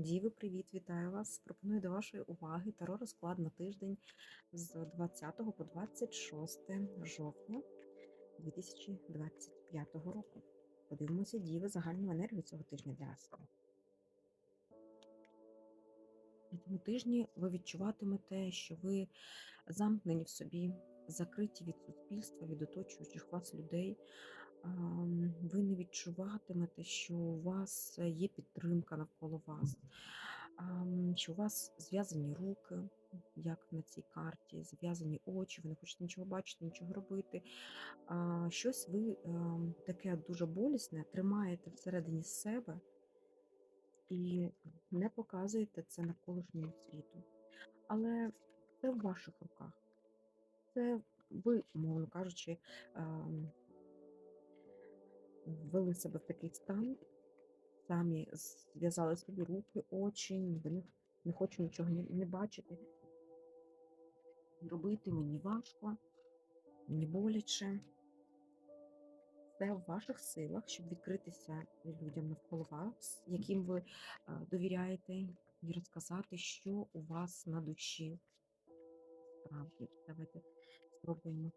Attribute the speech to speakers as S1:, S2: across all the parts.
S1: Діви, привіт, вітаю вас! Пропоную до вашої уваги таро розклад на тиждень з 20 по 26 жовтня 2025 року. Подивимося, діви, загальну енергію цього тижня для вас. На цьому тижні ви відчуватимете, що ви замкнені в собі, закриті від суспільства, від оточуючих вас людей. Ви не відчуватимете, що у вас є підтримка навколо вас, що у вас зв'язані руки, як на цій карті, зв'язані очі, ви не хочете нічого бачити, нічого робити. Щось ви ем, таке дуже болісне тримаєте всередині себе і не показуєте це навколишньому світу. Але це в ваших руках. Це ви, мовно кажучи, ем, ввели себе в такий стан, самі зв'язали собі руки, очі, не, не хочу нічого не, не бачити. Робити мені важко, мені боляче. Це в ваших силах, щоб відкритися людям навколо вас, яким ви довіряєте, і розказати, що у вас на душі. Справді, давайте спробуємо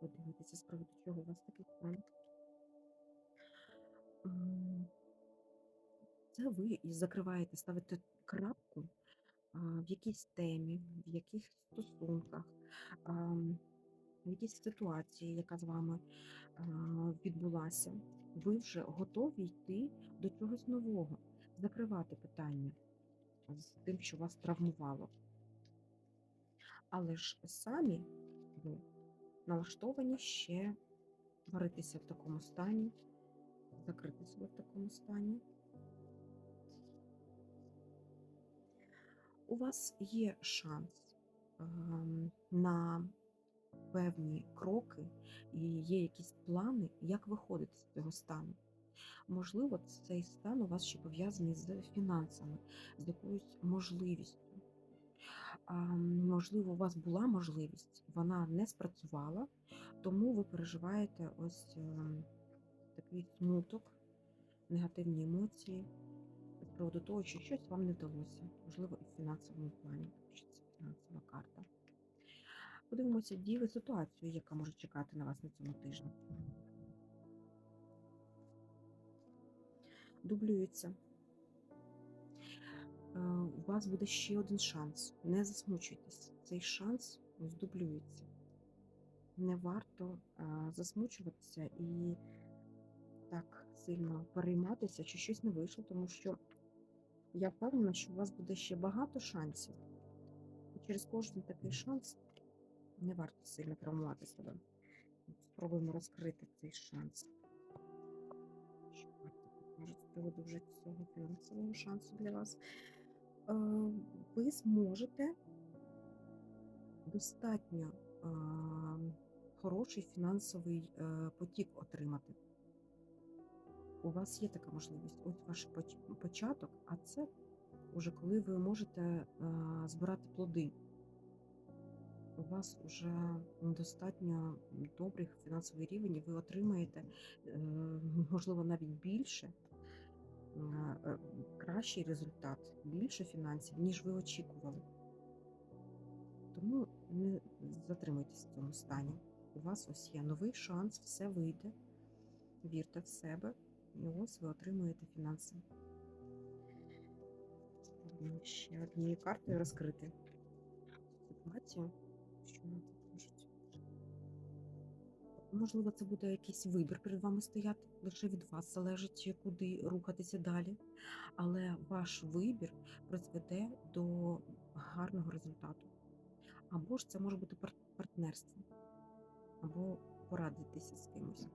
S1: подивитися, з чого у вас такий стан. Це ви і закриваєте, ставите крапку в якійсь темі, в якихось стосунках, в якійсь ситуації, яка з вами відбулася. Ви вже готові йти до чогось нового, закривати питання з тим, що вас травмувало. Але ж самі ви налаштовані ще варитися в такому стані, закрити себе в такому стані. У вас є шанс ем, на певні кроки і є якісь плани, як виходити з цього стану. Можливо, цей стан у вас ще пов'язаний з фінансами, з якоюсь можливістю. А, можливо, у вас була можливість, вона не спрацювала, тому ви переживаєте ось ем, такий смуток, негативні емоції приводу того, що щось вам не вдалося, можливо, і в фінансовому плані, що це фінансова карта. Подивимося діви ситуацію, яка може чекати на вас на цьому тижні. Дублюється. Е, У вас буде ще один шанс. Не засмучуйтесь. Цей шанс дублюється. Не варто е, засмучуватися і так сильно перейматися, що щось не вийшло, тому що я впевнена, що у вас буде ще багато шансів. І через кожен такий шанс не варто сильно травмувати себе. Спробуємо розкрити цей шанс. Що карти покажуть з приводу вже цього фінансового шансу для вас. Е, Ви зможете достатньо е, хороший фінансовий е, потік отримати. У вас є така можливість. Ось ваш початок, а це вже коли ви можете е, збирати плоди. У вас вже достатньо добрий фінансовий рівень, і ви отримаєте, е, можливо, навіть більше, е, кращий результат, більше фінансів, ніж ви очікували. Тому не затримуйтесь в цьому стані. У вас ось є новий шанс, все вийде. Вірте в себе, і ось ви отримуєте фінанси. Ще однією картою розкрити ситуацію, що нам тут кажуть. Можливо, це буде якийсь вибір перед вами стояти, лише від вас залежить, куди рухатися далі. Але ваш вибір призведе до гарного результату. Або ж це може бути партнерство, або порадитися з кимось.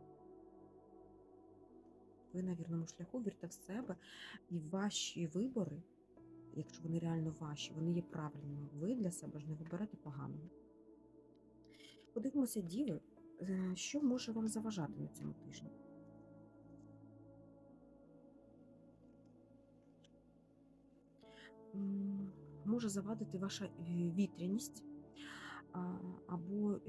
S1: Ви на вірному шляху, вірте в себе, і ваші вибори, якщо вони реально ваші, вони є правильними. Ви для себе ж не виберете поганого. Подивимося, діви, е, що може вам заважати на цьому тижні. Може завадити ваша е, вітряність або е,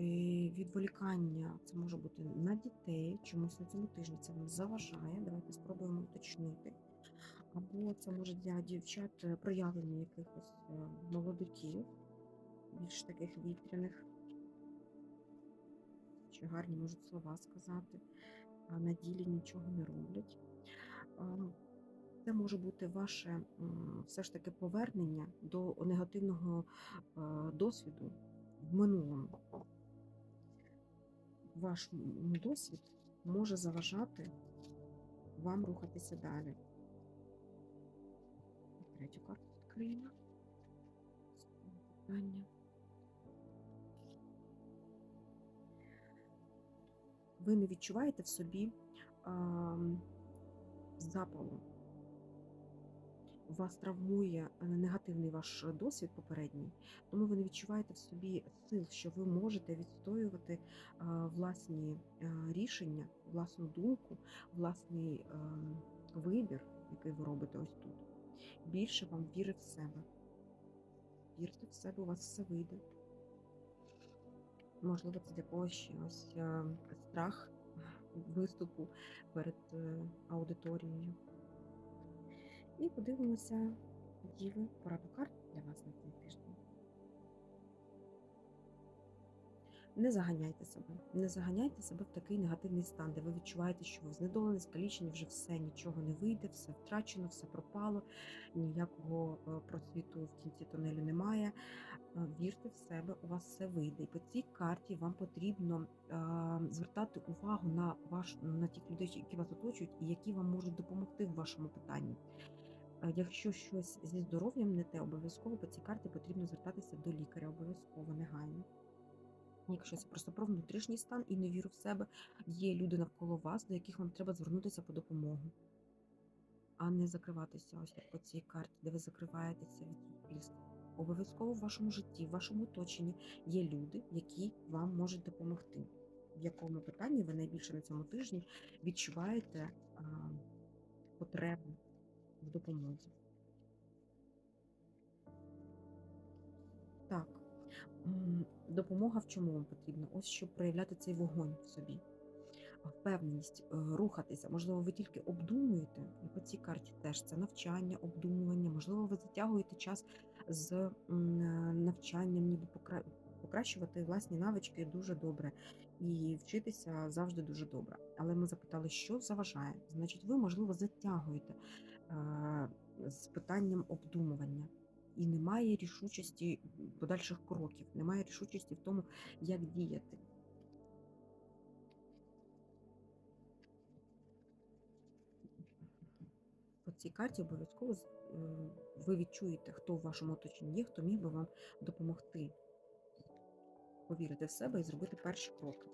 S1: відволікання. Це може бути на дітей, чомусь на цьому тижні це вам заважає. Давайте спробуємо уточнити. Або це може для дівчат е, проявлення якихось е, молодиків, більш таких вітряних, що гарні можуть слова сказати, а на ділі нічого не роблять. Це може бути ваше все ж таки повернення до негативного досвіду в минулому. Ваш досвід може заважати вам рухатися далі. Третю карту відкриємо. Питання. Ви не відчуваєте в собі а, запалу. Вас травмує е, негативний ваш досвід попередній, тому ви не відчуваєте в собі сил, що ви можете відстоювати власні рішення, власну думку, власний вибір, який ви робите ось тут. Більше вам віри в себе. Вірте в себе, у вас все вийде. Можливо, це для когось ще ось е, страх виступу перед е, аудиторією. І подивимося, Діви, пораду карт для вас на цей тиждень. Не заганяйте себе, не заганяйте себе в такий негативний стан, де ви відчуваєте, що ви знедолені, скалічені, вже все, нічого не вийде, все втрачено, все пропало, ніякого е, просвіту в кінці тунелю немає. Е, Вірте в себе, у вас все вийде. І по цій карті вам потрібно е, звертати увагу на ваш на тих людей, які вас оточують, і які вам можуть допомогти в вашому питанні. Якщо щось зі здоров'ям не те, обов'язково по цій карті потрібно звертатися до лікаря, обов'язково негайно. Якщо це просто про внутрішній стан і невіру в себе, є люди навколо вас, до яких вам треба звернутися по допомогу, а не закриватися ось по цій карті, де ви закриваєтеся від суспільства. Обов'язково в вашому житті, в вашому оточенні є люди, які вам можуть допомогти. В якому питанні ви найбільше на цьому тижні відчуваєте а, потребу в допомозі. Так, допомога в чому вам потрібна? Ось щоб проявляти цей вогонь в собі. Впевненість е, рухатися. Можливо, ви тільки обдумуєте, і по цій карті теж це навчання, обдумування. Можливо, ви затягуєте час з навчанням, ніби покращувати власні навички дуже добре. І вчитися завжди дуже добре. Але ми запитали, що заважає. Значить, ви, можливо, затягуєте е, з питанням обдумування. І немає рішучості подальших кроків, немає рішучості в тому, як діяти. По цій карті обов'язково е, ви відчуєте, хто в вашому оточенні є, хто міг би вам допомогти повірити в себе і зробити перші кроки.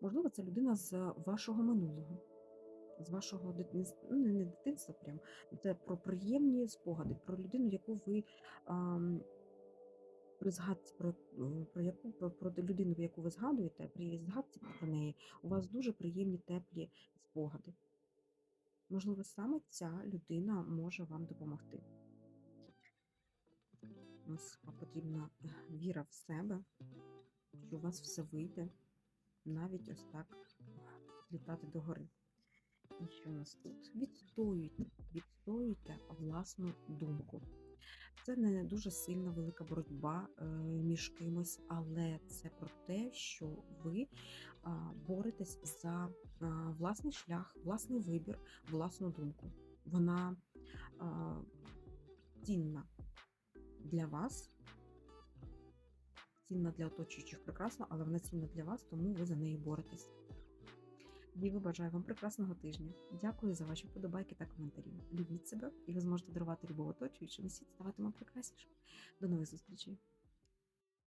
S1: Можливо, це людина з вашого минулого, з вашого дитинства, ну не дитинства прям, це про приємні спогади, про людину, яку ви ам, при згадці про, е, про яку про, про людину, яку ви згадуєте, при згадці про неї, у вас дуже приємні теплі спогади. Можливо, саме ця людина може вам допомогти. У нас потрібна е, віра в себе, що у вас все вийде, навіть ось так літати догори. І що у нас тут? Відстоюйте, відстоюйте власну думку. Це не дуже сильна велика боротьба е, між кимось, але це про те, що ви боретесь за власний шлях, власний вибір, власну думку. Вона цінна для вас, цінна для оточуючих прекрасно, але вона цінна для вас, тому ви за неї боретесь. Діви, бажаю вам прекрасного тижня. Дякую за ваші вподобайки та коментарі. Любіть себе, і ви зможете дарувати любов оточуючим, і світ ставатиме прекраснішим. До нових зустрічей!